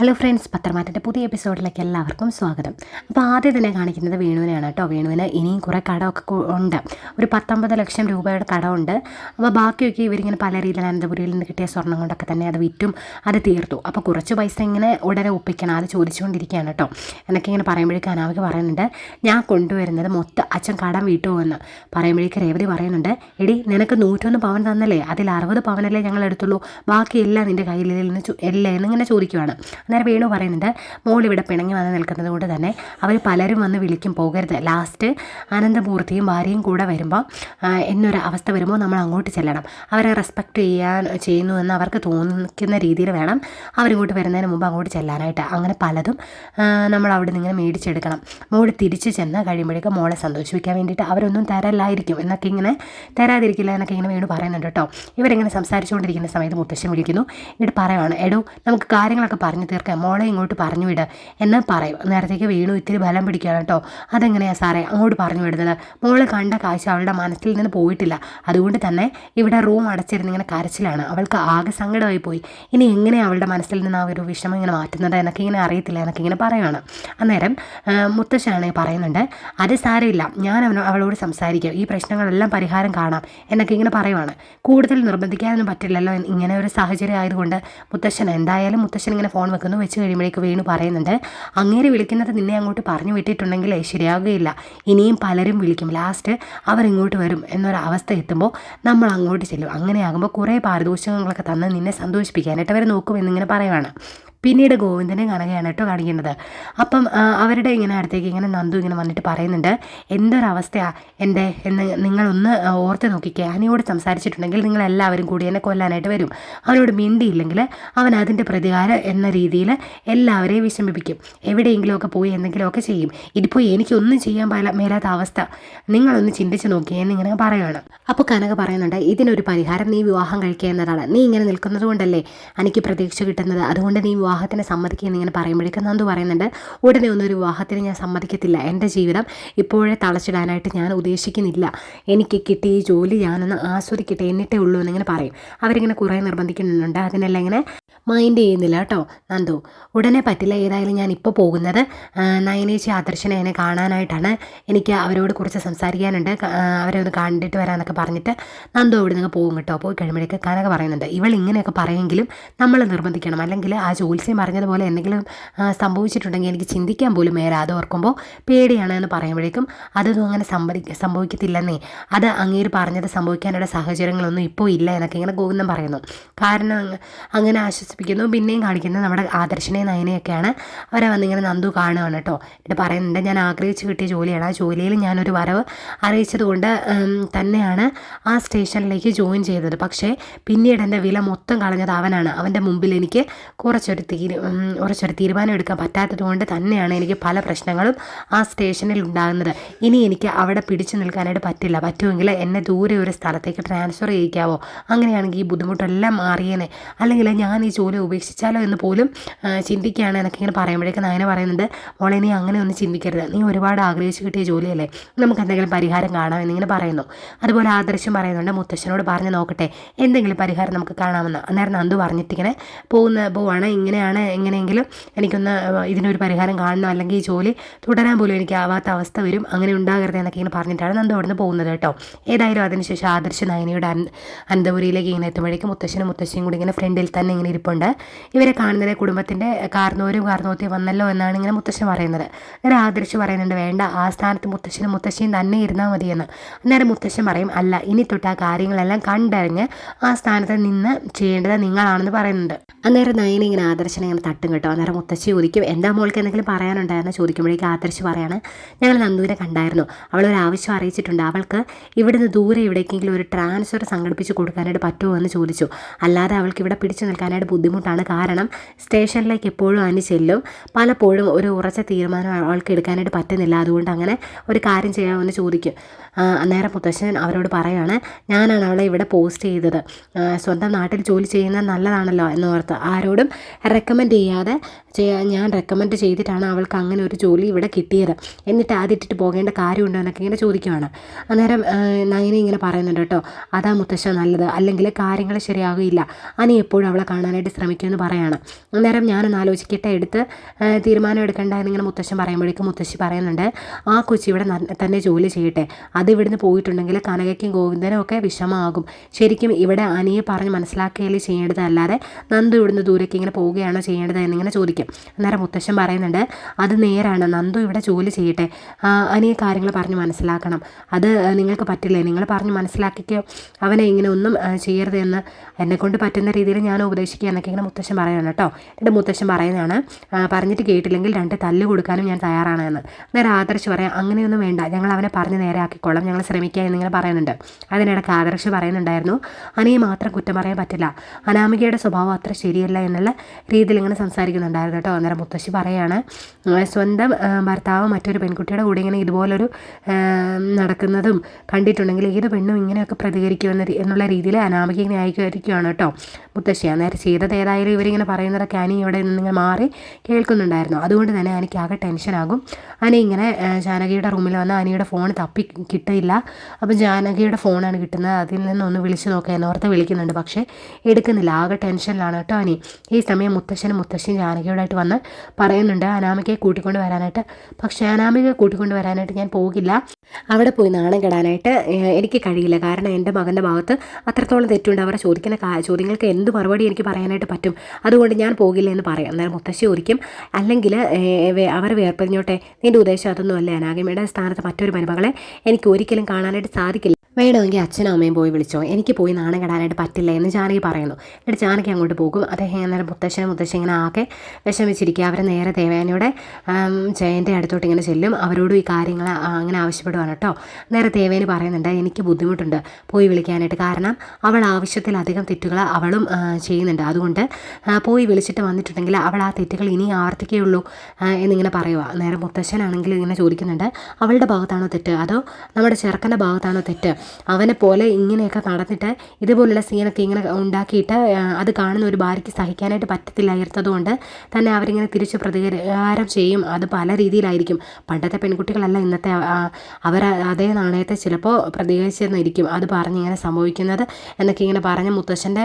Hello friends പത്രമാറ്റിന്റെ പുതിയ എപ്പിസോഡിലേക്ക് എല്ലാവർക്കും സ്വാഗതം. അപ്പോൾ ആദ്യം തന്നെ കാണിക്കുന്നത് വേണുവിനെയാണ് കേട്ടോ. വേണുവിന് ഇനിയും കുറേ കടമൊക്കെ ഉണ്ട്. ഒരു പത്തൊമ്പത് ലക്ഷം രൂപയുടെ കടമുണ്ട്. അപ്പോൾ ബാക്കിയൊക്കെ ഇവരിങ്ങനെ പല രീതിയിൽ അനന്തപുരിയിൽ നിന്ന് കിട്ടിയ സ്വർണം കൊണ്ടൊക്കെ തന്നെ അത് വിറ്റും അത് തീർത്തു. അപ്പോൾ കുറച്ച് പൈസ ഇങ്ങനെ ഉടനെ ഒപ്പിക്കണം. അത് ചോദിച്ചുകൊണ്ടിരിക്കുകയാണ് കേട്ടോ. എന്നൊക്കെ ഇങ്ങനെ പറയുമ്പോഴേക്കും അനാമിക പറയുന്നുണ്ട് ഞാൻ കൊണ്ടുവരുന്നത് മൊത്തം അച്ഛൻ കടം വീട്ടു എന്ന്. പറയുമ്പോഴേക്ക് രേവതി പറയുന്നുണ്ട് എടി നിനക്ക് നൂറ്റൊന്ന് പവൻ തന്നല്ലേ? അതിൽ അറുപത് പവനല്ലേ ഞങ്ങൾ എടുത്തുള്ളൂ. ബാക്കിയെല്ലാം നിന്റെ കയ്യിലെന്ന് ചോ- എല്ലാം എന്നിങ്ങനെ ചോദിക്കുവാണ്. അന്നേരം വേണു പറയുന്നുണ്ട് മോൾ പിണങ്ങി വന്ന് നിൽക്കുന്നത് കൊണ്ട് തന്നെ അവർ പലരും വന്ന് വിളിക്കും പോകരുത്. ലാസ്റ്റ് അനന്തമൂർത്തിയും ഭാര്യയും കൂടെ വരുമ്പോൾ എന്നൊരു അവസ്ഥ വരുമ്പോൾ നമ്മൾ അങ്ങോട്ട് ചെല്ലണം. അവരെ റെസ്പെക്റ്റ് ചെയ്യാൻ ചെയ്യുന്നു എന്ന് അവർക്ക് തോന്നിക്കുന്ന രീതിയിൽ വേണം അവരിങ്ങോട്ട് വരുന്നതിന് മുമ്പ് അങ്ങോട്ട് ചെല്ലാനായിട്ട്. അങ്ങനെ പലതും നമ്മൾ അവിടെ നിന്ന് ഇങ്ങനെ മേടിച്ചെടുക്കണം. മോൾ തിരിച്ചു ചെന്ന് കഴിയുമ്പോഴേക്കും മോളെ സന്തോഷിപ്പിക്കാൻ വേണ്ടിയിട്ട് അവരൊന്നും തരല്ലായിരിക്കും എന്നൊക്കെ ഇങ്ങനെ തരാതിരിക്കില്ല എന്നൊക്കെ ഇങ്ങനെ വീണ് പറയുന്നുണ്ട് കേട്ടോ. ഇവരിങ്ങനെ സംസാരിച്ചുകൊണ്ടിരിക്കുന്ന സമയത്ത് മുത്തശ്ശൻ വിളിക്കുന്നു. എന്നിട്ട് പറയുവാണ് എടോ നമുക്ക് കാര്യങ്ങളൊക്കെ പറഞ്ഞു തീർക്കാം മോളെ ഇങ്ങോട്ട് പറഞ്ഞു വിട്. എന്ന് പറയും. നേരത്തേക്ക് വീണു ഇത്തിരി ബലം പിടിക്കുകയാണ് കേട്ടോ. അതെങ്ങനെയാണ് സാറേ? അങ്ങോട്ട് പറഞ്ഞു വിടുന്നത്. മോൾ കണ്ട കാഴ്ച അവളുടെ മനസ്സിൽ നിന്ന് പോയിട്ടില്ല. അതുകൊണ്ട് തന്നെ ഇവിടെ റൂം അടച്ചിരുന്ന് ഇങ്ങനെ കരച്ചിലാണ്. അവൾക്ക് ആകെ സങ്കടമായി പോയി. ഇനി എങ്ങനെ അവളുടെ മനസ്സിൽ നിന്ന് ആ ഒരു വിഷമം ഇങ്ങനെ മാറ്റുന്നത് എന്നൊക്കെ ഇങ്ങനെ അറിയത്തില്ല എന്നൊക്കെ ഇങ്ങനെ പറയുകയാണ് അന്നേരം ആ, പറയുന്നുണ്ട് അത് സാരമില്ല. ഞാൻ അവനോ അവളോട് സംസാരിക്കാം. ഈ പ്രശ്നങ്ങളെല്ലാം പരിഹാരം കാണാം എന്നൊക്കെ ഇങ്ങനെ പറയുവാണ്. കൂടുതൽ നിർബന്ധിക്കാനൊന്നും പറ്റില്ലല്ലോ ഇങ്ങനെ ഒരു സാഹചര്യം ആയതുകൊണ്ട് മുത്തശ്ശൻ എന്തായാലും മുത്തശ്ശൻ ഇങ്ങനെ ഫോൺ വെക്കുന്നു വെച്ച് കഴിയുമ്പോഴേക്ക് വീണ് പറയുന്നുണ്ട് അങ്ങേര് വിളിക്കുന്നത് നിന്നെ അങ്ങോട്ട് പറഞ്ഞു വിട്ടിട്ടുണ്ടെങ്കിൽ ശരിയാകുകയില്ല. ഇനിയും പലരും വിളിക്കും. ലാസ്റ്റ് അവർ ഇങ്ങോട്ട് വരും എന്നൊരവസ്ഥ എത്തുമ്പോൾ നമ്മൾ അങ്ങോട്ട് ചെല്ലും. അങ്ങനെയാകുമ്പോൾ കുറേ പാരിതോഷികങ്ങളൊക്കെ തന്ന് നിന്നെ സന്തോഷിപ്പിക്കാനായിട്ട് അവർ നോക്കും എന്നിങ്ങനെ പറയുവാണ്. പിന്നീട് ഗോവിന്ദനെ കാണുകയാണ് കേട്ടോ കാണിക്കുന്നത്. അപ്പം അവരുടെ ഇങ്ങനെ അടുത്തേക്ക് ഇങ്ങനെ നന്ദു ഇങ്ങനെ വന്നിട്ട് പറയുന്നുണ്ട് എന്തൊരവസ്ഥയാണ് എന്റെ എന്ന് നിങ്ങളൊന്ന് ഓർത്ത് നോക്കിക്കുക അനിയോട് സംസാരിച്ചിട്ടുണ്ടെങ്കിൽ നിങ്ങൾ എല്ലാവരും കൂടി എന്നെ കൊല്ലാനായിട്ട് വരും. അവനോട് മിണ്ടിയില്ലെങ്കിൽ അവൻ അതിന്റെ പ്രതികാരം എന്ന രീതിയിൽ എല്ലാവരെയും വിഷമിപ്പിക്കും. എവിടെയെങ്കിലുമൊക്കെ പോയി എന്തെങ്കിലുമൊക്കെ ചെയ്യും. ഇതിപ്പോൾ എനിക്കൊന്നും ചെയ്യാൻ പാല മേലാത്ത അവസ്ഥ. നിങ്ങളൊന്ന് ചിന്തിച്ച് നോക്കിയേ എന്നിങ്ങനെ പറയുകയാണ് അപ്പോൾ കനക പറയുന്നുണ്ട് ഇതിനൊരു പരിഹാരം നീ വിവാഹം കഴിക്കുക എന്നതാണ്. നീ ഇങ്ങനെ നിൽക്കുന്നത് കൊണ്ടല്ലേ എനിക്ക് പ്രതീക്ഷ കിട്ടുന്നത്. അതുകൊണ്ട് നീ വിവാഹത്തിന് സമ്മതിക്കുക എന്നിങ്ങനെ പറയുമ്പോഴേക്കും നന്ദു പറയുന്നുണ്ട് ഉടനെ ഒന്നും ഒരു വിവാഹത്തിന് ഞാൻ സമ്മതിക്കത്തില്ല. എന്റെ ജീവിതം ഇപ്പോഴേ തളച്ചിടാനായിട്ട് ഞാൻ ഉദ്ദേശിക്കുന്നില്ല. എനിക്ക് കിട്ടിയ ഈ ജോലി ഞാനൊന്ന് ആസ്വദിക്കട്ടെ എന്നിട്ടേ ഉള്ളൂ എന്നിങ്ങനെ പറയും. അവരിങ്ങനെ കുറേ നിർബന്ധിക്കുന്നുണ്ട്. അതിനെല്ലാം ഇങ്ങനെ മൈൻഡ് ചെയ്യുന്നില്ല കേട്ടോ നന്ദു. ഉടനെ പറ്റില്ല. ഏതായാലും ഞാൻ ഇപ്പോൾ പോകുന്നത് നയനേച്ചി ആദർശനെ എന്നെ കാണാനായിട്ടാണ്. എനിക്ക് അവരോട് കുറച്ച് സംസാരിക്കാനുണ്ട്. അവരെ ഒന്ന് കണ്ടിട്ട് വരാമെന്നൊക്കെ പറഞ്ഞിട്ട് നന്ദു അവിടെ നിന്ന് പോകും കേട്ടോ. പോയി കഴിയുമ്പോഴേക്ക് കനക പറയുന്നുണ്ട് ഇവൾ ഇങ്ങനെയൊക്കെ പറയുമെങ്കിലും നമ്മൾ നിർബന്ധിക്കണം. അല്ലെങ്കിൽ ആ ജോത്സ്യം മറിഞ്ഞതുപോലെ എന്തെങ്കിലും സംഭവിച്ചിട്ടുണ്ടെങ്കിൽ എനിക്ക് ചിന്തിക്കാൻ പോലും മേലെ. അത് ഓർക്കുമ്പോൾ പേടിയാണ് എന്ന് പറയുമ്പോഴേക്കും അതൊന്നും അങ്ങനെ സംഭവി സംഭവിക്കത്തില്ലെന്നേ. അത് അങ്ങേര് പറഞ്ഞത് സംഭവിക്കാനുള്ള സാഹചര്യങ്ങളൊന്നും ഇപ്പോൾ ഇല്ല എന്നൊക്കെ ഇങ്ങനെ ഗോവിന്ദൻ പറയുന്നു. കാരണം അങ്ങ് അങ്ങനെ ആശ്വസിപ്പിക്കുന്നു. പിന്നെയും കാണിക്കുന്നത് നമ്മുടെ ആദർശനെ നയനയൊക്കെയാണ്. അവരെ വന്നിങ്ങനെ നന്ദു കാണുകയാണ് കേട്ടോ. എന്നിട്ട് പറയുന്നുണ്ട് ഞാൻ ആഗ്രഹിച്ച് കിട്ടിയ ജോലിയാണ്. ആ ജോലിയിൽ ഞാനൊരു വരവ് അറിയിച്ചതുകൊണ്ട് തന്നെയാണ് ആ സ്റ്റേഷനിലേക്ക് ജോയിൻ ചെയ്തത്. പക്ഷേ പിന്നീട് എന്റെ വില മൊത്തം കളഞ്ഞത് അവനാണ്. അവന്റെ മുമ്പിൽ എനിക്ക് കുറച്ചൊരു തീരു ഒരു കുറച്ചൊരു തീരുമാനം എടുക്കാൻ പറ്റാത്തത് കൊണ്ട് തന്നെയാണ് എനിക്ക് പല പ്രശ്നങ്ങളും ആ സ്റ്റേഷനിൽ ഉണ്ടാകുന്നത്. ഇനി എനിക്ക് അവിടെ പിടിച്ചു നിൽക്കാനായിട്ട് പറ്റില്ല. പറ്റുമെങ്കിൽ എന്നെ ദൂരെ ഒരു സ്ഥലത്തേക്ക് ട്രാൻസ്ഫർ ചെയ്യിക്കാവോ? അങ്ങനെയാണെങ്കിൽ ഈ ബുദ്ധിമുട്ടെല്ലാം മാറിയേനെ. അല്ലെങ്കിൽ ഞാൻ ഈ ജോലി ഉപേക്ഷിച്ചാലോ എന്ന് പോലും ചിന്തിക്കുകയാണ് എന്നൊക്കെ ഇങ്ങനെ പറയുമ്പോഴേക്കും അങ്ങനെ പറയുന്നുണ്ട് മോളെ നീ അങ്ങനെ ഒന്നും ചിന്തിക്കരുത്. നീ ഒരുപാട് ആഗ്രഹിച്ചു കിട്ടിയ ജോലിയല്ലേ? നമുക്ക് എന്തെങ്കിലും പരിഹാരം കാണാം എന്നിങ്ങനെ പറയുന്നു. അതുപോലെ ആദർശം പറയുന്നുണ്ട് മുത്തശ്ശനോട് പറഞ്ഞ് നോക്കട്ടെ. എന്തെങ്കിലും പരിഹാരം നമുക്ക് കാണാമെന്ന്. അന്നേരം നന്ദു പറഞ്ഞിട്ടിങ്ങനെ പോകുന്ന പോവാണ്. ഇങ്ങനെയാണ് എങ്ങനെയെങ്കിലും എനിക്കൊന്ന് ഇതിനൊരു പരിഹാരം കാണണം അല്ലെങ്കിൽ ഈ ജോലി തുടരാൻ പോലും എനിക്ക് ആവാത്ത അവസ്ഥ വരും. അങ്ങനെ ഉണ്ടാകരുത് എന്നൊക്കെ ഇങ്ങനെ പറഞ്ഞിട്ടാണ് നന്ദ അവിടുന്ന് പോകുന്നത് കേട്ടോ. ഏതായാലും അതിനുശേഷം ആദർശ നയനയുടെ അനന്തപുരിയിലേക്ക് ഇങ്ങനെ എത്തുമ്പോഴേക്കും മുത്തശ്ശനും മുത്തശ്ശിയും കൂടി ഇങ്ങനെ ഫ്രണ്ടിൽ തന്നെ ഇങ്ങനെ ഇരിപ്പുണ്ട്. ഇവരെ കാണുന്നത് കുടുംബത്തിന്റെ കാർന്നോരും കാർന്നോത്തിയും വന്നല്ലോ എന്നാണ് ഇങ്ങനെ മുത്തശ്ശൻ പറയുന്നത്. അന്നേരം ആദർശ് പറയുന്നുണ്ട് വേണ്ട ആ സ്ഥാനത്ത് മുത്തശ്ശനും മുത്തശ്ശിയും തന്നെ ഇരുന്നാൽ മതിയെന്ന്. അന്നേരം മുത്തശ്ശൻ പറയും അല്ല ഇനി തൊട്ട് ആ കാര്യങ്ങളെല്ലാം കണ്ടറിഞ്ഞ് ആ സ്ഥാനത്ത് നിന്ന് ചെയ്യേണ്ടത് നിങ്ങളാണെന്ന് പറയുന്നുണ്ട്. അന്നേരം നയന ഇങ്ങനെ ആദർശനെ ഇങ്ങനെ തട്ടും കേട്ടോ. അന്നേരം മുത്തശ്ശി ചോദിക്കും എന്താ മോൾക്ക് എന്തെങ്കിലും പറയാനുണ്ടായിരുന്നു ചോദിക്കുമ്പോഴേക്കും ആദർശ് പറയാണ് ഞങ്ങൾ നന്ദുവിനെ കണ്ടായിരുന്നു. അവളൊരു ആവശ്യം അറിയിച്ചിട്ടുണ്ട്. അവൾക്ക് ഇവിടുന്ന് ദൂരെ എവിടേക്കെങ്കിലും ഒരു ട്രാൻസ്ഫർ സംഘടിപ്പിച്ച് കൊടുക്കാനായിട്ട് പറ്റുമോ എന്ന് ചോദിച്ചു. അല്ലാതെ അവൾക്ക് ഇവിടെ പിടിച്ചു നിൽക്കാനായിട്ട് ബുദ്ധിമുട്ടാണ്. കാരണം സ്റ്റേഷനിലേക്ക് എപ്പോഴും അതിന് ചെല്ലും. പലപ്പോഴും ഒരു ഉറച്ച തീരുമാനം അവൾക്ക് എടുക്കാനായിട്ട് പറ്റുന്നില്ല. അതുകൊണ്ട് അങ്ങനെ ഒരു കാര്യം ചെയ്യാമെന്ന് ചോദിക്കും. അന്നേരം മുത്തശ്ശൻ അവരോട് പറയുകയാണ് ഞാനാണ് അവളെ ഇവിടെ പോസ്റ്റ് ചെയ്തത്. സ്വന്തം നാട്ടിൽ ജോലി ചെയ്യുന്നത് നല്ലതാണല്ലോ എന്ന് ഓർത്ത്. ആരോടും റെക്കമെൻഡ് ചെയ്യാതെ ഞാൻ റെക്കമെൻഡ് ചെയ്തിട്ടാണ് അവൾക്ക് അങ്ങനെ ഒരു ജോലി ഇവിടെ കിട്ടിയത്. എന്നിട്ട് ആദ്യമായിട്ട് പോകേണ്ട കാര്യമുണ്ടോ എന്നൊക്കെ ഇങ്ങനെ ചോദിക്കുവാണ്. അന്നേരം നയന ഇങ്ങനെ പറയുന്നുണ്ട് കേട്ടോ അതാ മുത്തശ്ശ നല്ലത് അല്ലെങ്കിൽ കാര്യങ്ങൾ ശരിയാകില്ല അനി എപ്പോഴും അവളെ കാണാനായിട്ട് ശ്രമിക്കുമെന്ന് പറയാണ്. അന്നേരം ഞാനൊന്ന് ആലോചിക്കട്ടെ എടുത്ത് തീരുമാനം എടുക്കേണ്ട എന്നിങ്ങനെ മുത്തശ്ശൻ പറയുമ്പോഴേക്കും മുത്തശ്ശി പറയുന്നുണ്ട് ആ കൊച്ചി ഇവിടെ തന്നെ ജോലി ചെയ്യട്ടെ. അത് ഇവിടുന്ന് പോയിട്ടുണ്ടെങ്കിൽ കനകയ്ക്കും ഗോവിന്ദനും ഒക്കെ വിഷമമാകും. ശരിക്കും ഇവിടെ അനിയെ പറഞ്ഞ് മനസ്സിലാക്കുകയല്ലേ ചെയ്യേണ്ടതല്ലാതെ നന്ദു ഇവിടുന്ന് ദൂരേക്ക് ഇങ്ങനെ പോവുകയാണോ ചെയ്യേണ്ടത് എന്നിങ്ങനെ ചോദിക്കും. അന്നേരം മുത്തശ്ശൻ പറയുന്നുണ്ട് അത് നേരാണ് നന്ദു ഇവിടെ ജോലി ചെയ്യട്ടെ. അനിയ കാര്യങ്ങൾ പറഞ്ഞ് മനസ്സിലാക്കണം. അത് നിങ്ങൾക്ക് പറ്റില്ലേ? നിങ്ങൾ പറഞ്ഞ് മനസ്സിലാക്കിക്കോ. അവനെ ഇങ്ങനെ ഒന്നും ചെയ്യരുത് എന്ന് എന്നെക്കൊണ്ട് പറ്റുന്ന രീതിയിൽ ഞാൻ ഉപദേശിക്കുക എന്നൊക്കെ ഇങ്ങനെ മുത്തശ്ശൻ പറയണം കേട്ടോ. എന്റെ മുത്തശ്ശൻ പറയുന്നതാണ് പറഞ്ഞിട്ട് കേട്ടില്ലെങ്കിൽ രണ്ട് തല്ല് കൊടുക്കാനും ഞാൻ തയ്യാറാണ് എന്ന്. നേരെ ആദർശ് പറയാം അങ്ങനെയൊന്നും വേണ്ട. ഞങ്ങൾ അവനെ പറഞ്ഞ് നേരെ ആക്കിക്കോളാം. ഞങ്ങൾ ശ്രമിക്കുക എന്നിങ്ങനെ പറയുന്നുണ്ട്. അതിനിടയ്ക്ക് ആദർശ് പറയുന്നുണ്ടായിരുന്നു അനിയെ മാത്രം കുറ്റം പറയാൻ പറ്റില്ല. അനാമികയുടെ സ്വഭാവം അത്ര ശരിയല്ല എന്നുള്ള രീതിയിൽ ഇങ്ങനെ സംസാരിക്കുന്നുണ്ടായിരുന്നു കേട്ടോ. അന്നേരം മുത്തശ്ശി പറയാണ് സ്വന്തം ഭർത്താവ് മറ്റൊരു പെൺകുട്ടിയുടെ കൂടെ ഇങ്ങനെ ഇതുപോലൊരു നടക്കുന്നതും കണ്ടിട്ടുണ്ടെങ്കിൽ ഏത് പെണ്ണും ഇങ്ങനെയൊക്കെ പ്രതികരിക്കുമെന്ന എന്നുള്ള രീതിയിൽ അനാമിക ന്യായീകരിക്കുകയാണ് കേട്ടോ മുത്തശ്ശി. അന്നേരം ചെയ്തത് ഏതായാലും ഇവരിങ്ങനെ പറയുന്നതൊക്കെ അനി ഇവിടെ നിന്ന് മാറി കേൾക്കുന്നുണ്ടായിരുന്നു. അതുകൊണ്ട് തന്നെ എനിക്ക് ആകെ. ടെൻഷനാകും അനി ഇങ്ങനെ ജാനകിയുടെ റൂമിൽ വന്ന് അനിയുടെ ഫോൺ തപ്പി കിട്ടില്ല അപ്പം ജാനകിയുടെ ഫോണാണ് കിട്ടുന്നത്. അതിൽ നിന്നൊന്ന് വിളിച്ചു നോക്കാൻ ഓർത്ത് വിളിക്കുന്നുണ്ട്. പക്ഷേ എടുക്കുന്നില്ല. ആകെ ടെൻഷനിലാണ് കേട്ടോ അനി. ഈ സമയം മുത്തശ്ശനും മുത്തശ്ശിയും ജാനകിയോടായിട്ട് വന്ന് പറയുന്നുണ്ട് അനാമികയെ കൂട്ടിക്കൊണ്ട് വരാനായിട്ട്. പക്ഷേ അനാമികയെ കൂട്ടിക്കൊണ്ട് വരാനായിട്ട് ഞാൻ പോകില്ല. അവിടെ പോയി നാണം കെടാനായിട്ട് എനിക്ക് കഴിയില്ല. കാരണം എന്റെ മകന്റെ ഭാഗത്ത് അത്രത്തോളം തെറ്റുണ്ട്. അവരെ ചോദിക്കുന്ന ചോദ്യങ്ങൾക്ക് എന്ത് മറുപടി എനിക്ക് പറയാനായിട്ട് പറ്റും? അതുകൊണ്ട് ഞാൻ പോകില്ല എന്ന് പറയാം. അന്നേരം മുത്തശ്ശി ഒരിക്കും അല്ലെങ്കിൽ അവർ വേർപിരിഞ്ഞോട്ടെ? നിന്റെ ഉദ്ദേശം അതൊന്നുമല്ല അനാഗമയുടെ സ്ഥാനത്ത് മറ്റൊരു മരുമകളെ എനിക്ക് ഒരിക്കലും കാണാനായിട്ട് സാധിക്കില്ല. വേണമെങ്കിൽ അച്ഛനും അമ്മയും പോയി വിളിച്ചോ? എനിക്ക് പോയി നാണം കെടാനായിട്ട് പറ്റില്ല എന്ന് ജാനകി പറയുന്നു. എന്നിട്ട് ജാനകി അങ്ങോട്ട് പോകും. അദ്ദേഹം അന്നേരം മുത്തശ്ശനും മുത്തശ്ശി ഇങ്ങനെ ആകെ വിഷമിച്ചിരിക്കുക. അവരെ നേരെ ദേവേനയുടെ ജയന്റെ അടുത്തോട്ട് ഇങ്ങനെ ചെല്ലും. അവരോടും ഈ കാര്യങ്ങൾ അങ്ങനെ ആവശ്യപ്പെടുവാണ് കേട്ടോ. നേരെ ദേവേന് പറയുന്നുണ്ട് എനിക്ക് ബുദ്ധിമുട്ടുണ്ട്. പോയി വിളിക്കാനായിട്ട്. കാരണം അവൾ ആവശ്യത്തിലധികം തെറ്റുകൾ അവളും ചെയ്യുന്നുണ്ട്. അതുകൊണ്ട് പോയി വിളിച്ചിട്ട് വന്നിട്ടുണ്ടെങ്കിൽ അവൾ ആ തെറ്റുകൾ ഇനി ആവർത്തിക്കുകയുള്ളൂ എന്നിങ്ങനെ പറയുക നേരെ മുത്തശ്ശനാണെങ്കിൽ ഇങ്ങനെ ചോദിക്കുന്നുണ്ട് അവളുടെ ഭാഗത്താണോ തെറ്റ്? അതോ നമ്മുടെ ചെറുക്കന്റെ ഭാഗത്താണോ തെറ്റ്? അവനെ പോലെ ഇങ്ങനെയൊക്കെ നടന്നിട്ട് ഇതുപോലുള്ള സീനൊക്കെ ഇങ്ങനെ ഉണ്ടാക്കിയിട്ട് അത് കാണുന്ന ഒരു ഭാര്യയ്ക്ക് സഹിക്കാനായിട്ട് പറ്റത്തില്ലായിരുന്നതുകൊണ്ട് തന്നെ അവരിങ്ങനെ തിരിച്ച് പ്രതികാരം ചെയ്യും. അത് പല രീതിയിലായിരിക്കും. പണ്ടത്തെ പെൺകുട്ടികളല്ല ഇന്നത്തെ അവർ അതേ നാണയത്തെ ചിലപ്പോൾ പ്രതികരിച്ചെന്നിരിക്കും അത് പറഞ്ഞിങ്ങനെ സംഭവിക്കുന്നത് എന്നൊക്കെ ഇങ്ങനെ പറഞ്ഞ് മുത്തശ്ശന്റെ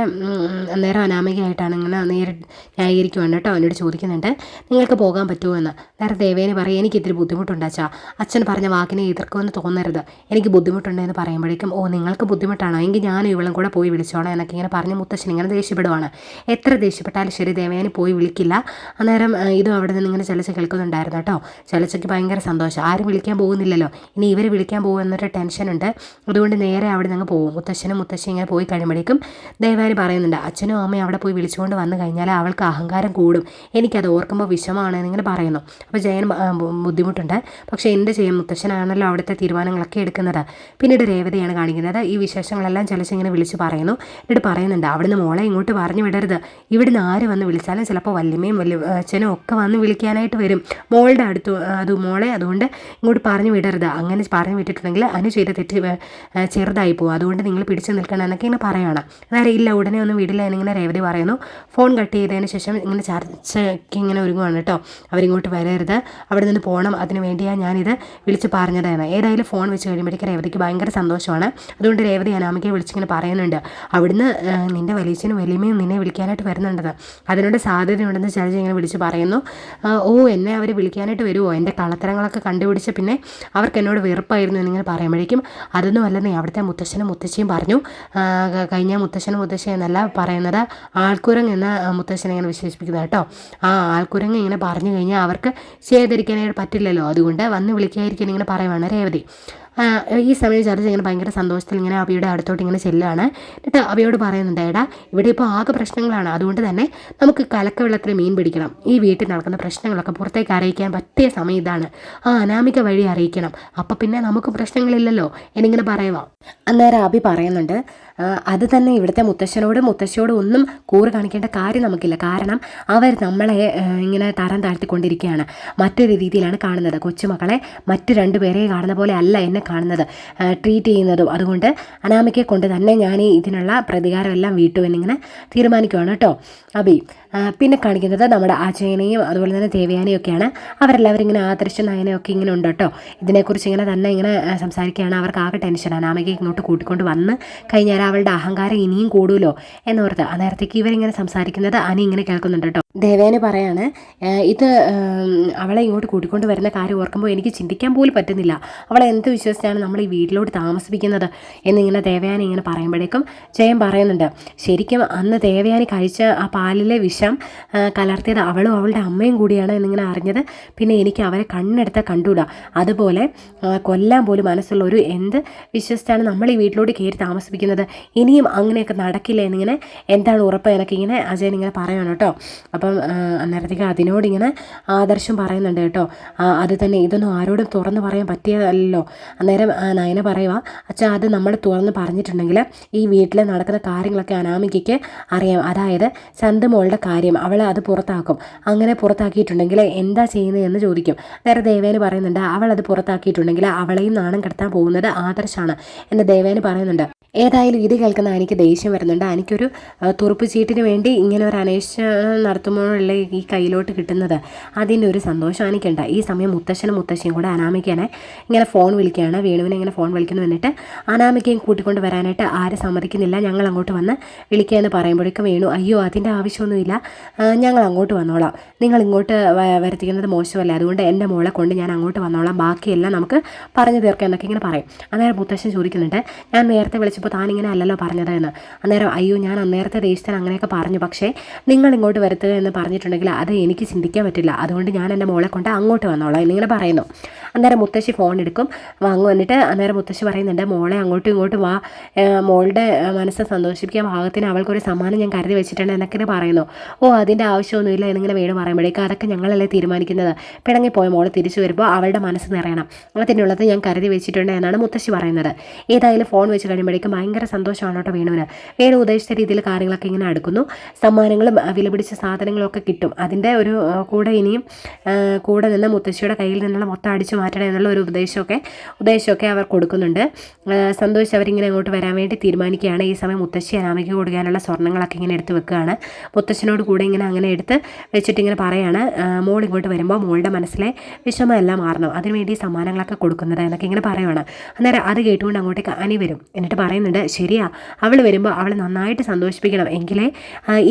നേരം അനാമികയായിട്ടാണ് ഇങ്ങനെ നേരി ന്യായീകരിക്കുവാണ് കേട്ടോ എന്നോട് ചോദിക്കുന്നുണ്ട്. നിങ്ങൾക്ക് പോകാൻ പറ്റുമോ എന്ന്? നേരെ ദേവേനെ പറയും. എനിക്ക് ഇത്തിരി ബുദ്ധിമുട്ടുണ്ടാച്ചാ അച്ഛൻ പറഞ്ഞ വാക്കിനെ എതിർക്കുമെന്ന് തോന്നരുത്. എനിക്ക് ബുദ്ധിമുട്ടുണ്ടെന്ന് പറയുമ്പോഴേ പറയുമ്പോഴേക്കും ഓ നിങ്ങൾക്ക് ബുദ്ധിമുട്ടാണോ? എങ്കിൽ ഞാൻ ഇവളും കൂടെ പോയി വിളിച്ചോളാം എന്നൊക്കെ ഇങ്ങനെ പറഞ്ഞ് മുത്തശ്ശൻ ഇങ്ങനെ ദേഷ്യപ്പെടുവാണ്. എത്ര ദേഷ്യപ്പെട്ടാലും ശരി ദേവയാനി പോയി വിളിക്കില്ല. അന്നേരം ഇതും അവിടെ നിന്ന് ഇങ്ങനെ ചലച്ച കേൾക്കുന്നുണ്ടായിരുന്നു കേട്ടോ. ചലച്ചയ്ക്ക് ഭയങ്കര സന്തോഷം. ആരും വിളിക്കാൻ പോകുന്നില്ലല്ലോ. ഇനി ഇവർ വിളിക്കാൻ പോകും എന്നൊരു ടെൻഷനുണ്ട്. അതുകൊണ്ട് നേരെ അവിടെ നിന്ന് പോകും. മുത്തശ്ശനും മുത്തശ്ശി ഇങ്ങനെ പോയി കഴിയുമ്പോഴേക്കും ദേവാനി പറയുന്നുണ്ട് അച്ഛനും അമ്മയും അവിടെ പോയി വിളിച്ചുകൊണ്ട് വന്നു കഴിഞ്ഞാൽ അവൾക്ക് അഹങ്കാരം കൂടും. എനിക്കത് ഓർക്കുമ്പോൾ വിഷമാണ് എന്നിങ്ങനെ പറയുന്നു. അപ്പോൾ ജയൻ ബുദ്ധിമുട്ടുണ്ട്. പക്ഷേ എന്ത് ചെയ്യും? മുത്തശ്ശനാണല്ലോ അവിടുത്തെ തീരുമാനങ്ങളൊക്കെ എടുക്കുന്നത്. പിന്നീട് രേവതിയാണ് കാണിക്കുന്നത്. ഈ വിശേഷങ്ങളെല്ലാം ചിലച്ചിങ്ങനെ വിളിച്ച് പറയുന്നു. എന്നിട്ട് പറയുന്നുണ്ട് അവിടുന്ന് മോളെ ഇങ്ങോട്ട് പറഞ്ഞു വിടരുത്. ഇവിടുന്ന് ആര് വന്ന് വിളിച്ചാലും ചിലപ്പോൾ വല്യമ്മയും വലിയ അച്ഛനും ഒക്കെ വന്ന് വിളിക്കാനായിട്ട് വരും. മോളുടെ അടുത്ത് അത് മോളെ അതുകൊണ്ട് ഇങ്ങോട്ട് പറഞ്ഞു വിടരുത്. അങ്ങനെ പറഞ്ഞു വിട്ടിട്ടുണ്ടെങ്കിൽ അനു ചെയ്ത തെറ്റ് ചെറുതായി പോകും. അതുകൊണ്ട് നിങ്ങൾ പിടിച്ചു നിൽക്കണം എന്നൊക്കെ ഇങ്ങനെ പറയുകയാണ് അതായത് ഇല്ല ഉടനെ ഒന്നും വിടില്ല എന്നിങ്ങനെ രേവതി പറയുന്നു. ഫോൺ കട്ട് ചെയ്തതിന് ശേഷം ഇങ്ങനെ ചർച്ചയ്ക്ക് ഇങ്ങനെ ഒരുങ്ങുവാണ് കേട്ടോ. അവരിങ്ങോട്ട് വരരുത്. അവിടെ നിന്ന് പോകണം അതിന് വേണ്ടിയാണ് ഞാനിത് വിളിച്ച് പറഞ്ഞതാണ്. ഏതായാലും ഫോൺ വെച്ച് കഴിയുമ്പോഴേക്കും രേവതിക്ക് ഭയങ്കര സന്തോഷമാണ്. അതുകൊണ്ട് രേവതി അനാമികയെ വിളിച്ചിങ്ങനെ പറയുന്നുണ്ട്. അവിടുന്ന് നിന്റെ വലിയച്ഛനും വലിയമ്മയും നിന്നെ വിളിക്കാനായിട്ട് വരുന്നുണ്ടത്. അതിനോട് സാധ്യതയുണ്ടെന്ന് ചലജ ഇങ്ങനെ വിളിച്ച് പറയുന്നു ഓ എന്നെ അവർ വിളിക്കാനായിട്ട് വരുമോ എന്റെ കള്ളത്തരങ്ങളൊക്കെ കണ്ടുപിടിച്ച് പിന്നെ അവർക്ക് എന്നോട് വെറുപ്പായിരുന്നു എന്നിങ്ങനെ പറയുമ്പോഴേക്കും അതൊന്നും അല്ലെന്നേ അവിടുത്തെ മുത്തശ്ശനും മുത്തശ്ശിയും പറഞ്ഞു കഴിഞ്ഞ മുത്തശ്ശനും മുത്തശ്ശി എന്നല്ല പറയുന്നത് ആൾക്കുരങ് എന്ന മുത്തശ്ശനെ ഇങ്ങനെ വിശേഷിപ്പിക്കുന്നത് കേട്ടോ ആ ആൾക്കുരങ്ങ് ഇങ്ങനെ പറഞ്ഞു കഴിഞ്ഞാൽ അവർക്ക് ചെയ്തിരിക്കാനായിട്ട് പറ്റില്ലല്ലോ അതുകൊണ്ട് വന്ന് വിളിക്കാതിരിക്കാൻ ഇങ്ങനെ പറയുവാണ് രേവതി ഈ സമയം ചർച്ച ഇങ്ങനെ ഭയങ്കര സന്തോഷത്തിൽ ഇങ്ങനെ അവയുടെ അടുത്തോട്ട് ഇങ്ങനെ ചെല്ലുകയാണ് എന്നിട്ട് അവിയോട് പറയുന്നുണ്ട് എടാ ഇവിടെ ഇപ്പോൾ ആകെ പ്രശ്നങ്ങളാണ്. അതുകൊണ്ട് തന്നെ നമുക്ക് കലക്കവെള്ളത്തിൽ മീൻ പിടിക്കണം. ഈ വീട്ടിൽ നടക്കുന്ന പ്രശ്നങ്ങളൊക്കെ പുറത്തേക്ക് അറിയിക്കാൻ പറ്റിയ സമയം ഇതാണ്. ആ അനാമിക വഴി അറിയിക്കണം. അപ്പം പിന്നെ നമുക്ക് പ്രശ്നങ്ങളില്ലല്ലോ. എന്നിങ്ങനെ പറയുക അന്നേരം അബി പറയുന്നുണ്ട് അത് തന്നെ ഇവിടുത്തെ മുത്തശ്ശനോടും മുത്തശ്ശിയോടും ഒന്നും കൂറ് കാണിക്കേണ്ട കാര്യം നമുക്കില്ല. കാരണം അവർ നമ്മളെ ഇങ്ങനെ തരം താഴ്ത്തിക്കൊണ്ടിരിക്കുകയാണ്. മറ്റൊരു രീതിയിലാണ് കാണുന്നത്. കൊച്ചുമക്കളെ മറ്റു രണ്ടുപേരെ കാണുന്ന പോലെ അല്ല എന്നെ കാണുന്നത്. ട്രീറ്റ് ചെയ്യുന്നതും. അതുകൊണ്ട് അനാമിക്കെ കൊണ്ട് തന്നെ ഞാൻ ഇതിനുള്ള പ്രതികാരമെല്ലാം വീട്ടു എന്നിങ്ങനെ തീരുമാനിക്കുകയാണ് കേട്ടോ. അബി പിന്നെ കാണിക്കുന്നത് നമ്മുടെ അജയനെയും അതുപോലെ തന്നെ ദേവയാനെയും ഒക്കെയാണ്. അവരെല്ലാവരും ഇങ്ങനെ ആദർശ നയനയൊക്കെ ഇങ്ങനെ ഉണ്ട് കേട്ടോ. ഇതിനെക്കുറിച്ച് ഇങ്ങനെ തന്നെ ഇങ്ങനെ സംസാരിക്കുകയാണ്. അവർക്ക് ആകെ ടെൻഷനാണ് അനാമിക്കെ ഇങ്ങോട്ട് കൂട്ടിക്കൊണ്ട് വന്ന് കഴിഞ്ഞാൽ അവളുടെ അഹങ്കാരം ഇനിയും കൂടുമല്ലോ എന്നോർത്ത് അന്നേരത്തേക്ക് ഇവരിങ്ങനെ സംസാരിക്കുന്നത് അനി ഇങ്ങനെ കേൾക്കുന്നുണ്ട് കേട്ടോ. ദേവേനെ പറയാണ് ഇത് അവളെ ഇങ്ങോട്ട് കൂട്ടിക്കൊണ്ട് വരുന്ന കാര്യം ഓർക്കുമ്പോൾ എനിക്ക് ചിന്തിക്കാൻ പോലും പറ്റുന്നില്ല. അവളെ എന്ത് വിശ്വസിച്ചാണ് നമ്മൾ ഈ വീട്ടിലോട്ട് താമസിപ്പിക്കുന്നത്? എന്നിങ്ങനെ ദേവയാനി ഇങ്ങനെ പറയുമ്പോഴേക്കും ജയം പറയുന്നുണ്ട് ശരിക്കും അന്ന് ദേവയാനി കഴിച്ച ആ പാലിലെ വിഷം കലർത്തിയത് അവളും അവളുടെ അമ്മയും കൂടിയാണ് എന്നിങ്ങനെ അറിഞ്ഞത്. പിന്നെ എനിക്ക് അവരെ കണ്ണെടുത്ത കണ്ടുകൂടാ? അതുപോലെ കൊല്ലാൻ പോലും മനസ്സുള്ള ഒരു എന്ത് വിശ്വസിച്ചാണ് നമ്മൾ ഈ വീട്ടിലോട്ട് കയറി താമസിപ്പിക്കുന്നത്? ഇനിയും അങ്ങനെയൊക്കെ നടക്കില്ല എന്നിങ്ങനെ? എന്താണ് ഉറപ്പ്? എനിക്കിങ്ങനെ അജയൻ ഇങ്ങനെ പറയണം കേട്ടോ. അപ്പം അന്നേരത്തേക്ക് അതിനോടിങ്ങനെ ആദർശം പറയുന്നുണ്ട് കേട്ടോ. അത് തന്നെ ഇതൊന്നും ആരോടും തുറന്ന് പറയാൻ പറ്റിയതല്ലോ അന്നേരം നയന പറയുക അച്ഛാ അത് നമ്മൾ തുറന്ന് പറഞ്ഞിട്ടുണ്ടെങ്കിൽ ഈ വീട്ടിൽ നടക്കുന്ന കാര്യങ്ങളൊക്കെ അനാമികയ്ക്ക് അറിയാം. അതായത് ചന്തുമോളുടെ കാര്യം അവൾ അത് പുറത്താക്കും. അങ്ങനെ പുറത്താക്കിയിട്ടുണ്ടെങ്കിൽ എന്താ ചെയ്യുന്നതെന്ന് ചോദിക്കും. നേരെ ദേവേന് പറയുന്നുണ്ട് അവൾ അത് പുറത്താക്കിയിട്ടുണ്ടെങ്കിൽ അവളെയും നാണം കടത്താൻ പോകുന്നത് ആദർശാണ് എന്ന് ദേവേന് പറയുന്നുണ്ട്. ഏതായാലും ഇത് കേൾക്കുന്ന എനിക്ക് ദേഷ്യം വരുന്നുണ്ട്. എനിക്കൊരു തുറുപ്പ് ചീട്ടിന് വേണ്ടി ഇങ്ങനെ ഒരു അന്വേഷണം നടത്തുമ്പോഴുള്ള ഈ കയ്യിലോട്ട് കിട്ടുന്നത് അതിന്റെ ഒരു സന്തോഷം എനിക്കുണ്ട്. ഈ സമയം മുത്തശ്ശനും മുത്തശ്ശിയും കൂടെ അനാമിക്കനെ ഇങ്ങനെ ഫോൺ വിളിക്കുകയാണ്. വേണുവിനെ ഇങ്ങനെ ഫോൺ വിളിക്കുന്നു എന്നിട്ട് അനാമിക്കയും കൂട്ടിക്കൊണ്ട് വരാനായിട്ട് ആരും സമ്മതിക്കുന്നില്ല. ഞങ്ങൾ അങ്ങോട്ട് വന്ന് വിളിക്കുക എന്ന് പറയുമ്പോഴേക്കും വേണു അയ്യോ അതിന്റെ ആവശ്യമൊന്നുമില്ല. ഞങ്ങൾ അങ്ങോട്ട് വന്നോളാം. നിങ്ങൾ ഇങ്ങോട്ട് വരുത്തിക്കുന്നത് മോശമല്ല? അതുകൊണ്ട് എന്റെ മോളെ കൊണ്ട് ഞാൻ അങ്ങോട്ട് വന്നോളാം. ബാക്കിയെല്ലാം നമുക്ക് പറഞ്ഞു തീർക്കാം എന്നൊക്കെ ഇങ്ങനെ പറയും. അന്നേരം മുത്തശ്ശൻ ചോദിക്കുന്നുണ്ട് ഞാൻ നേരത്തെ വിളിച്ചപ്പോൾ താൻ ഇങ്ങനെ അല്ലല്ലോ പറഞ്ഞത് എന്ന്. അന്നേരം അയ്യോ ഞാൻ അന്നേരത്തെ ദേശത്തിന് അങ്ങനെയൊക്കെ പറഞ്ഞു. പക്ഷേ നിങ്ങൾ ഇങ്ങോട്ട് വരുത്തുക പറഞ്ഞിട്ടുണ്ടെങ്കിൽ അത് എനിക്ക് ചിന്തിക്കാൻ പറ്റില്ല. അതുകൊണ്ട് ഞാൻ എന്റെ മോളെ കൊണ്ട് അങ്ങോട്ട് വന്നോളാം. എന്നിങ്ങനെ പറയുന്നു. അന്നേരം മുത്തശ്ശി ഫോൺ എടുക്കും. വാങ്ങും വന്നിട്ട് അന്നേരം മുത്തശ്ശി പറയുന്നുണ്ട് മോളെ അങ്ങോട്ടും ഇങ്ങോട്ടും വാ. മോളുടെ മനസ്സ് സന്തോഷിപ്പിക്കാൻ ഭാഗത്തിന് അവൾക്കൊരു സമ്മാനം ഞാൻ കരുതി വെച്ചിട്ടുണ്ട് എന്നൊക്കെ പറയുന്നു. ഓ അതിന്റെ ആവശ്യമൊന്നുമില്ല എന്നിങ്ങനെ വീട് പറയുമ്പോഴേക്കും അതൊക്കെ ഞങ്ങളല്ലേ തീരുമാനിക്കുന്നത്. പിണങ്ങിപ്പോയ മോൾ തിരിച്ചു വരുമ്പോൾ അവളുടെ മനസ്സ് നിറയണം. അതിനുള്ളത് ഞാൻ കരുതി വെച്ചിട്ടുണ്ട് എന്നാണ് മുത്തശ്ശി പറയുന്നത്. ഏതായാലും ഫോൺ വെച്ച് കഴിയുമ്പോഴേക്കും ഭയങ്കര സന്തോഷമാണ് കേട്ടോ വേണുവിന്. വേണു ഉദ്ദേശിച്ച രീതിയിൽ കാര്യങ്ങളൊക്കെ ഇങ്ങനെ അടുക്കുന്നു. സമ്മാനങ്ങളും വിലപിടിച്ച സാധനങ്ങളൊക്കെ കിട്ടും. അതിന്റെ ഒരു കൂടെ ഇനിയും കൂടെ നിന്ന് മുത്തശ്ശിയുടെ കയ്യിൽ നിന്നുള്ള മൊത്തം അടിച്ചു മാറ്റണം എന്നുള്ള ഒരു ഉപദേശമൊക്കെ ഉപദേശമൊക്കെ അവർ കൊടുക്കുന്നുണ്ട്. സന്തോഷിച്ച് സന്തോഷ് അവരിങ്ങനെ അങ്ങോട്ട് വരാൻ വേണ്ടി തീരുമാനിക്കുകയാണ്. ഈ സമയം മുത്തശ്ശി അനാമിക്ക് കൊടുക്കാനുള്ള സ്വർണങ്ങളൊക്കെ ഇങ്ങനെ എടുത്ത് വെക്കുകയാണ്. മുത്തശ്ശനോട് കൂടെ ഇങ്ങനെ അങ്ങനെ എടുത്ത് വെച്ചിട്ട് ഇങ്ങനെ പറയാണ്. മോൾ ഇങ്ങോട്ട് വരുമ്പോൾ മോളുടെ മനസ്സിലെ വിഷമമെല്ലാം മാറണം. അതിനുവേണ്ടി സമ്മാനങ്ങളൊക്കെ കൊടുക്കുന്നത് എന്നൊക്കെ ഇങ്ങനെ പറയുവാണ്. അന്നേരം അത് കേട്ടുകൊണ്ട് അങ്ങോട്ടേക്ക് അനി വരും. എന്നിട്ട് പറയുന്നുണ്ട് ശരിയാ അവൾ വരുമ്പോൾ അവൾ നന്നായിട്ട് സന്തോഷിപ്പിക്കണം. എങ്കിലേ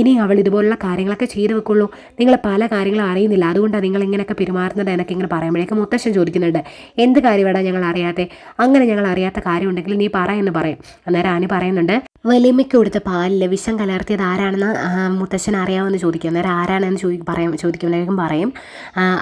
ഇനി അവൾ ഇതുപോലുള്ള കാര്യങ്ങളൊക്കെ ചെയ്തു വെക്കുള്ളൂ. നിങ്ങൾ പല കാര്യങ്ങളും അറിയുന്നില്ല. അതുകൊണ്ടാണ് നിങ്ങൾ ഇങ്ങനെയൊക്കെ പെരുമാറുന്നത് എന്നൊക്കെ ഇങ്ങനെ പറയുമ്പോഴേക്കും മുത്തശ്ശൻ ചോദിക്കുന്നുണ്ട് എന്ത് കാര്യമാടാ ഞങ്ങൾ അറിയാത്തത് അങ്ങനെ ഞങ്ങൾ അറിയാത്ത കാര്യം ഉണ്ടെങ്കിൽ നീ പറ എന്ന് പറയും. അന്നേരം ആനി പറയുന്നുണ്ട് വലിയമ്മയ്ക്ക് കൊടുത്ത പാലിൽ വിഷം കലർത്തിയത് ആരാണെന്ന് മുത്തശ്ശൻ അറിയാമെന്ന് ചോദിക്കും. അന്നേരം ആരാണെന്ന് ചോദി പറയാം ചോദിക്കുമ്പോഴേക്കും പറയും.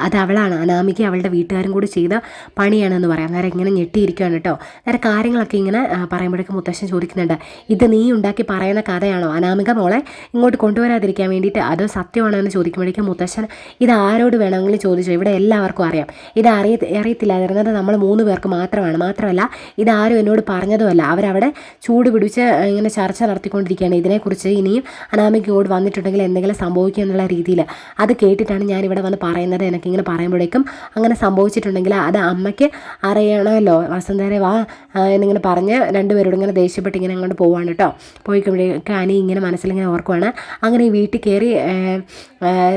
അത് അവളാണ്. അനാമിക്ക് അവളുടെ വീട്ടുകാരും കൂടി ചെയ്ത പണിയാണെന്ന് പറയാം. അന്നേരം ഇങ്ങനെ ഞെട്ടിയിരിക്കുകയാണ് കേട്ടോ. അന്നേരം കാര്യങ്ങളൊക്കെ ഇങ്ങനെ പറയുമ്പോഴേക്കും മുത്തശ്ശൻ ചോദിക്കുന്നുണ്ട്. ഇത് നീ ഉണ്ടാക്കി പറയുന്ന കഥയാണോ? അനാമിക മോളെ ഇങ്ങോട്ട് കൊണ്ടുവരാതിരിക്കാൻ വേണ്ടിയിട്ട് അതോ സത്യമാണോ എന്ന് ചോദിക്കുമ്പോഴേക്കും മുത്തശ്ശൻ ഇത് ആരോട് വേണമെങ്കിലും ചോദിച്ചോ? ഇവിടെ എല്ലാവർക്കും അറിയാം. ഇത് അറിയ അറിയത്തില്ലാതിരുന്നത് നമ്മൾ മൂന്ന് പേർക്ക് മാത്രമാണ്. മാത്രമല്ല ഇതാരും എന്നോട് പറഞ്ഞതുമല്ല. അവരവിടെ ചൂട് പിടിച്ച് ഇങ്ങനെ ചർച്ച നടത്തിക്കൊണ്ടിരിക്കുകയാണ്. ഇതിനെക്കുറിച്ച് ഇനിയും അനാമിക് ഗോഡ് വന്നിട്ടുണ്ടെങ്കിൽ എന്തെങ്കിലും സംഭവിക്കും എന്നുള്ള രീതിയിൽ. അത് കേട്ടിട്ടാണ് ഞാൻ ഇവിടെ വന്ന് പറയുന്നത്. എനിക്ക് ഇങ്ങനെ പറയുമ്പോഴേക്കും അങ്ങനെ സംഭവിച്ചിട്ടുണ്ടെങ്കിൽ അത് അമ്മയ്ക്ക് അറിയണമല്ലോ. വസന്തരെ വാ എന്നിങ്ങനെ പറഞ്ഞ് രണ്ടുപേരോട് ഇങ്ങനെ ദേഷ്യപ്പെട്ട് ഇങ്ങനെ അങ്ങോട്ട് പോവാണ് കേട്ടോ. പോയിക്കുമ്പോഴേക്കും അനി ഇങ്ങനെ മനസ്സിലിങ്ങനെ ഓർക്കുവാണ്. അങ്ങനെ ഈ വീട്ടിൽ കയറി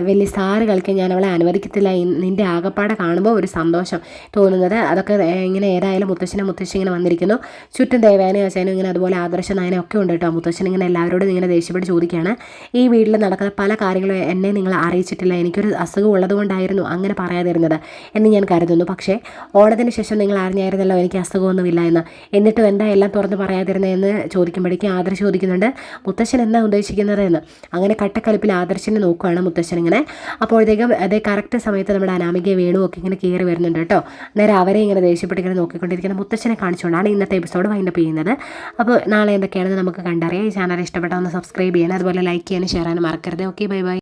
വലിയ സാറ് കളിക്കാൻ ഞാൻ അവളെ അനുവദിക്കത്തില്ല. നിന്റെ ആകപ്പാടെ കാണുമ്പോൾ ഒരു സന്തോഷം തോന്നുന്നത്. അതൊക്കെ ഇങ്ങനെ ഏതായാലും മുത്തശ്ശനും മുത്തശ്ശി ഇങ്ങനെ വന്നിരിക്കുന്നു. ചുറ്റും ദേവാനും അച്ഛനും ഇങ്ങനെ അതുപോലെ ആദർശ ഒക്കെ ഉണ്ട് കേട്ടോ മുത്തശ്ശൻ. ഇങ്ങനെ എല്ലാവരോടും ഇങ്ങനെ ദേഷ്യപ്പെട്ട് ചോദിക്കുകയാണ്. ഈ വീട്ടിൽ നടക്കുന്ന പല കാര്യങ്ങളും എന്നെ നിങ്ങൾ അറിയിച്ചിട്ടില്ല. എനിക്കൊരു അസുഖം ഉള്ളതുകൊണ്ടായിരുന്നു അങ്ങനെ പറയാതിരുന്നത് എന്ന് ഞാൻ കരുതുന്നു. പക്ഷേ ഓണത്തിന് ശേഷം നിങ്ങൾ അറിഞ്ഞായിരുന്നല്ലോ എനിക്ക് അസുഖമൊന്നുമില്ല എന്ന്. എന്നിട്ടും എന്താ എല്ലാം തുറന്ന് പറയാതിരുന്നതെന്ന് ചോദിക്കുമ്പോഴേക്കും ആദർശ് ചോദിക്കുന്നുണ്ട് മുത്തശ്ശൻ എന്താ ഉദ്ദേശിക്കുന്നത് എന്ന്? അങ്ങനെ കട്ടക്കലിപ്പിൽ ആദർശനെ നോക്കുകയാണ് മുത്തശ്ശൻ ഇങ്ങനെ. അപ്പോഴത്തേക്കും അതേ കറക്റ്റ് സമയത്ത് നമ്മുടെ അനാമികയെ വേണു ഒക്കെ ഇങ്ങനെ കയറി വരുന്നുണ്ട് കേട്ടോ. നേരെ അവരെ ഇങ്ങനെ ദേഷ്യപ്പെട്ട് ഇങ്ങനെ നോക്കിക്കൊണ്ടിരിക്കുന്ന മുത്തശ്ശനെ കാണിച്ചുകൊണ്ടാണ് ഇന്നത്തെ എപ്പിസോഡ് വൈൻഡപ്പ് ചെയ്യുന്നത്. അപ്പോൾ നാളെ എന്തൊക്കെയാണെന്ന് നമുക്ക് കണ്ടറിയാം. ഈ ചാനൽ ഇഷ്ടപ്പെട്ട ഒന്ന് സബ്സ്ക്രൈബ് ചെയ്യണം. അതുപോലെ ലൈക്ക് ചെയ്യാനും ഷെയർ ചെയ്യാനും മറക്കരുത്. Okay bye bye